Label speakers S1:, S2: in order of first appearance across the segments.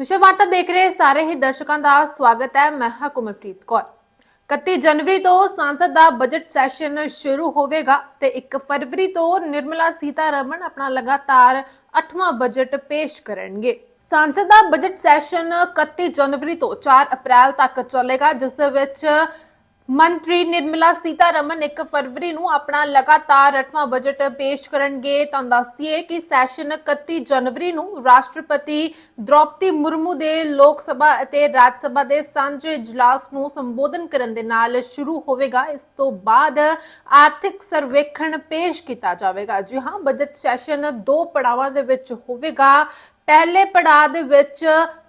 S1: ਵਿਸ਼ਵਵਾਰਤਾ ਦੇਖ ਰਹੇ ਸਾਰੇ ਹੀ ਦਰਸ਼ਕਾਂ ਦਾ ਸਵਾਗਤ ਹੈ। ਮੈਂ ਹਾਂ ਕੁਮਰਪ੍ਰੀਤ ਕੌਰ। 31 ਜਨਵਰੀ ਤੋਂ ਸੰਸਦ ਦਾ ਬਜਟ ਸੈਸ਼ਨ ਸ਼ੁਰੂ ਹੋਵੇਗਾ ਤੇ 1 ਫਰਵਰੀ ਤੋਂ ਨਿਰਮਲਾ ਸੀਤਾਰਮਣ ਆਪਣਾ ਲਗਾਤਾਰ 8ਵਾਂ ਬਜਟ ਪੇਸ਼ ਕਰਨਗੇ। ਸੰਸਦ ਦਾ ਬਜਟ ਸੈਸ਼ਨ 31 ਜਨਵਰੀ ਤੋਂ 4 ਅਪ੍ਰੈਲ ਤੱਕ ਚੱਲੇਗਾ, ਜਿਸ ਦੇ ਵਿੱਚ ਮੰਤਰੀ ਨਿਰਮਲਾ ਸੀਤਾਰਮਨ 1 ਫਰਵਰੀ ਨੂੰ ਆਪਣਾ ਲਗਾਤਾਰ 8ਵਾਂ ਬਜਟ ਪੇਸ਼ ਕਰਨਗੇ। ਤਾਂ ਦੱਸਦੀ ਦਈਏ ਕਿ ਸੈਸ਼ਨ 31 ਜਨਵਰੀ ਨੂੰ ਰਾਸ਼ਟਰਪਤੀ ਦ੍ਰੋਪਦੀ ਮੁਰਮੂ ਦੇ ਲੋਕ ਸਭਾ ਅਤੇ ਰਾਜ ਸਭਾ ਦੇ ਸਾਂਝੇ ਇਜਲਾਸ ਨੂੰ ਸੰਬੋਧਨ ਕਰਨ ਦੇ ਨਾਲ ਸ਼ੁਰੂ ਹੋਵੇਗਾ। ਇਸ ਤੋਂ ਬਾਅਦ ਆਰਥਿਕ ਸਰਵੇਖਣ ਪੇਸ਼ ਕੀਤਾ ਜਾਵੇਗਾ। ਜੀ ਹਾਂ, ਬਜਟ ਸੈਸ਼ਨ ਦੋ ਪੜਾਵਾਂ ਦੇ ਵਿੱਚ ਹੋਵੇਗਾ। ਪਹਿਲੇ ਪੜਾਅ ਦੇ ਵਿੱਚ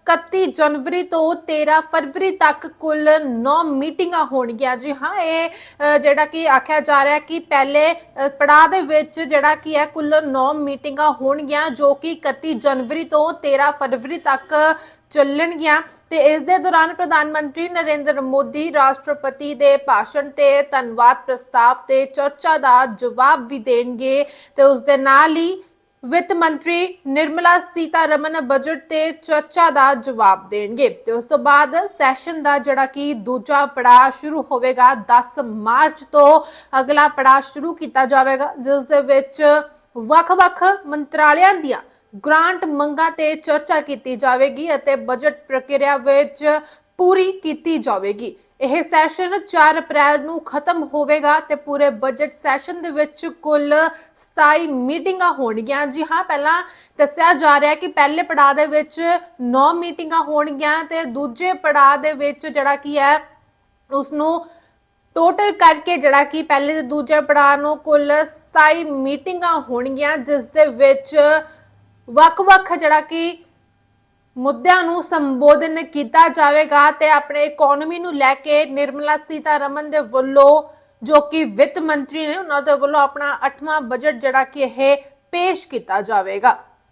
S1: 31 ਜਨਵਰੀ ਤੋਂ 13 ਫਰਵਰੀ ਤੱਕ ਕੁੱਲ 9 ਮੀਟਿੰਗਾਂ ਹੋਣਗੀਆਂ ਜੀ। ਹਾਂ, ਇਹ ਜਿਹੜਾ ਕਿ ਆਖਿਆ ਜਾ ਰਿਹਾ ਕਿ ਪਹਿਲੇ ਪੜਾਅ ਦੇ ਵਿੱਚ ਜਿਹੜਾ ਕਿ ਹੈ, ਕੁੱਲ 9 ਮੀਟਿੰਗਾਂ ਹੋਣਗੀਆਂ ਜੋ ਕਿ 31 ਜਨਵਰੀ ਤੋਂ 13 ਫਰਵਰੀ ਤੱਕ ਚੱਲਣਗੀਆਂ। ਤੇ ਇਸ ਦੇ ਦੌਰਾਨ ਪ੍ਰਧਾਨ ਮੰਤਰੀ ਨਰਿੰਦਰ ਮੋਦੀ, ਰਾਸ਼ਟਰਪਤੀ ਦੇ ਭਾਸ਼ਣ ਤੇ ਧੰਨਵਾਦ ਪ੍ਰਸਤਾਵ ਤੇ ਚਰਚਾ ਦਾ ਜਵਾਬ ਵੀ ਦੇਣਗੇ। ਤੇ ਉਸ ਦੇ ਨਾਲ ਹੀ ਵਿੱਤ ਮੰਤਰੀ ਨਿਰਮਲਾ ਸੀਤਾਰਮਨ ਬਜਟ ਤੇ ਚਰਚਾ ਦਾ ਜਵਾਬ ਦੇਣਗੇ ਤੇ ਉਸ ਤੋਂ ਬਾਅਦ ਸੈਸ਼ਨ ਦਾ ਜਿਹੜਾ ਕਿ ਦੂਜਾ ਪੜਾਅ ਸ਼ੁਰੂ ਹੋਵੇਗਾ 10 ਮਾਰਚ ਤੋਂ ਅਗਲਾ ਪੜਾਅ ਸ਼ੁਰੂ ਕੀਤਾ ਜਾਵੇਗਾ, ਜਿਸ ਦੇ ਵਿੱਚ ਵੱਖ-ਵੱਖ ਮੰਤਰਾਲਿਆਂ ਦੀਆਂ ਗ੍ਰਾਂਟ ਮੰਗਾਂ ਤੇ ਚਰਚਾ ਕੀਤੀ ਜਾਵੇਗੀ ਅਤੇ ਬਜਟ ਪ੍ਰਕਿਰਿਆ ਵਿੱਚ ਪੂਰੀ ਕੀਤੀ ਜਾਵੇਗੀ। ਇਹ ਸੈਸ਼ਨ 4 ਅਪ੍ਰੈਲ ਨੂੰ ਖਤਮ ਹੋਵੇਗਾ ਤੇ ਪੂਰੇ ਬਜਟ ਸੈਸ਼ਨ ਦੇ ਵਿੱਚ ਕੁੱਲ 27 ਮੀਟਿੰਗਾਂ ਹੋਣਗੀਆਂ। ਜੀ ਹਾਂ, ਪਹਿਲਾਂ ਦੱਸਿਆ ਜਾ ਰਿਹਾ ਕਿ ਪਹਿਲੇ ਪੜਾਅ ਦੇ ਵਿੱਚ 9 ਮੀਟਿੰਗਾਂ ਹੋਣਗੀਆਂ ਤੇ ਦੂਜੇ ਪੜਾਅ ਦੇ ਵਿੱਚ ਜਿਹੜਾ ਕੀ ਹੈ ਉਸ ਨੂੰ ਟੋਟਲ ਕਰਕੇ ਜਿਹੜਾ ਕਿ ਪਹਿਲੇ ਤੇ ਦੂਜੇ ਪੜਾਅ ਨੂੰ ਕੁੱਲ 27 ਮੀਟਿੰਗਾਂ ਹੋਣਗੀਆਂ, ਜਿਸ ਦੇ ਵਿੱਚ ਵੱਖ-ਵੱਖ ਜਿਹੜਾ ਕਿ ਮੁੱਦਿਆਂ ਨੂੰ ਸੰਬੋਧਨ ਕੀਤਾ ਜਾਵੇਗਾ ਤੇ ਆਪਣੇ ਇਕਨੋਮੀ ਨੂੰ ਲੈ ਕੇ ਨਿਰਮਲਾ ਸੀਤਾਰਮਨ ਦੇ ਵੱਲੋਂ ਜੋ ਕਿ ਵਿੱਤ ਮੰਤਰੀ ਨੇ ਉਹਨਾਂ ਦੇ ਵੱਲੋਂ ਆਪਣਾ 8ਵਾਂ ਬਜਟ ਜਿਹੜਾ ਕਿ ਇਹ ਪੇਸ਼ ਕੀਤਾ ਜਾਵੇਗਾ।